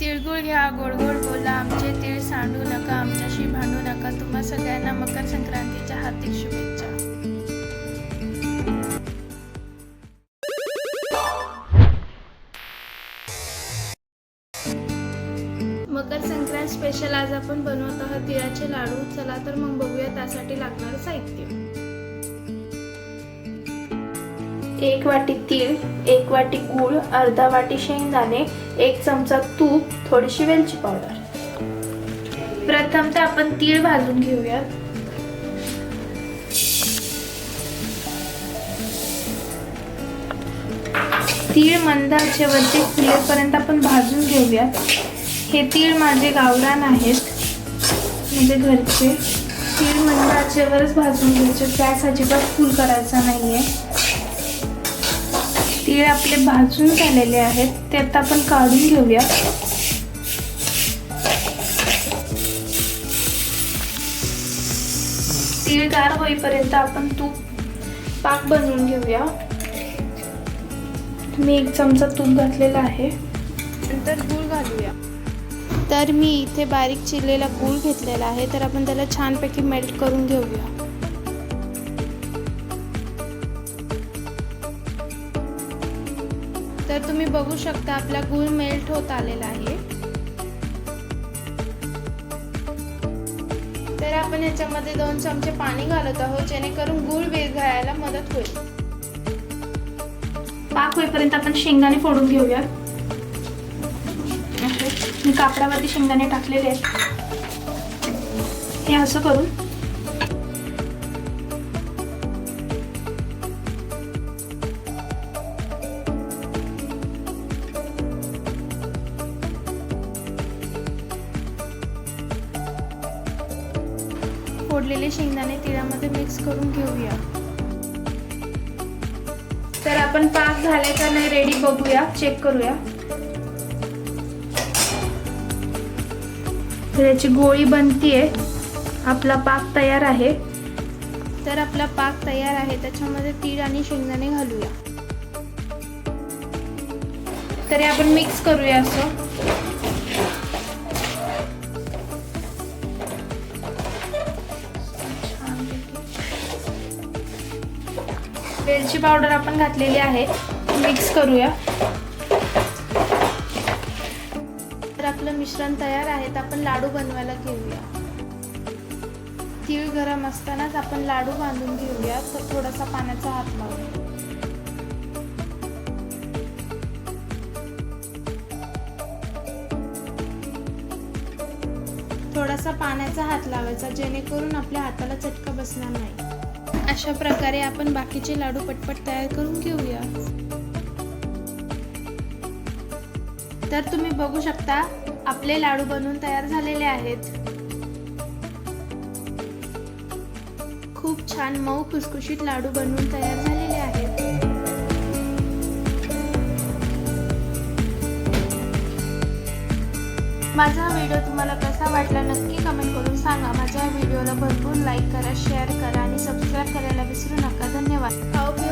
तिळगुळ घ्या गोड गोड बोला आमचे तीळ सांडू नका आमच्याशी भांडू नका. तुम्हा सगळ्यांना मकर संक्रांतीच्या हार्दिक शुभेच्छा. मकर संक्रांत स्पेशल आज आपण बनवत आहोत तिळाचे लाडू. चला तर मग बघूया त्यासाठी लागणारं साहित्य. एक वाटी तीळ एक वाटी गूळ अर्धा वाटी शेंगदाणे एक चमचा तूप थोडीशी वेलची पावडर. प्रथम तर आपण तीळ भाजून घेऊयात. तीळ मंद आचेवरती फुलेपर्यंत आपण भाजून घेऊयात. हे तीळ माझे गावरान आहेत म्हणजे घरचे. तीळ मंद आचेवरच भाजून घ्यायचे गॅस अजिबात फुल करायचा नाहीये. तीळ आपले भाजून झालेले आहेत ते आता आपण काढून घेऊया. तीळ गार होईपर्यंत आपण तूप पाक बनवून घेऊया. मी एक चमचा तूप घातलेला आहे. नंतर गूळ घालूया. तर मी इथे बारीक चिरलेला गूळ घेतलेला आहे तर आपण त्याला छानपैकी मेल्ट करून घेऊया. तर तुम्ही बघू शकता आपला गूळ मेल्ट होत आलेला आहे. तर आपण याच्यामध्ये दोन चमचे पाणी घालत आहोत जेणेकरून गूळ विरघळायला मदत होईल. पाक होईपर्यंत आपण शेंगदाणे फोडून घेऊया मी कापडावरती शेंगदाणे टाकलेले आहेत. हे असं करून फोडलेले शेंगदाणे तिळामध्ये मिक्स करून घेऊया. तर आपण पाक झालाय का नाही रेडी बघूया चेक करूया. तर याची गोळी बनतीये. आपला पाक तयार आहे. तर आपला पाक तयार आहे त्याच्यामध्ये तीळ आणि शेंगदाणे घालूया. तरी आपण मिक्स करूया असं. वेलची पावडर आपण घातलेली आहे. मिक्स करूया. तर आपलं मिश्रण तयार आहे तर आपण लाडू बनवायला घेऊया. तीळ गरम असतानाच आपण लाडू बांधून घेऊया तर थोडासा पाण्याचा हात लावूया. थोडासा पाण्याचा हात लावायचा जेणेकरून आपल्या हाताला चटका बसणार नाही. अशा प्रकारे आपण बाकीचे लाडू पटपट तयार करून घेऊया. तर तुम्ही बघू शकता आपले लाडू बनवून तयार झालेले आहेत. खूप छान मऊ खुसखुशीत लाडू बनवून तयार झालेले आहेत. माझा व्हिडिओ तुम्हाला कसा वाटला नक्की कमेंट करून सांगा. माझ्या व्हिडिओला भरपूर लाईक करा शेअर विसरू नका. धन्यवाद.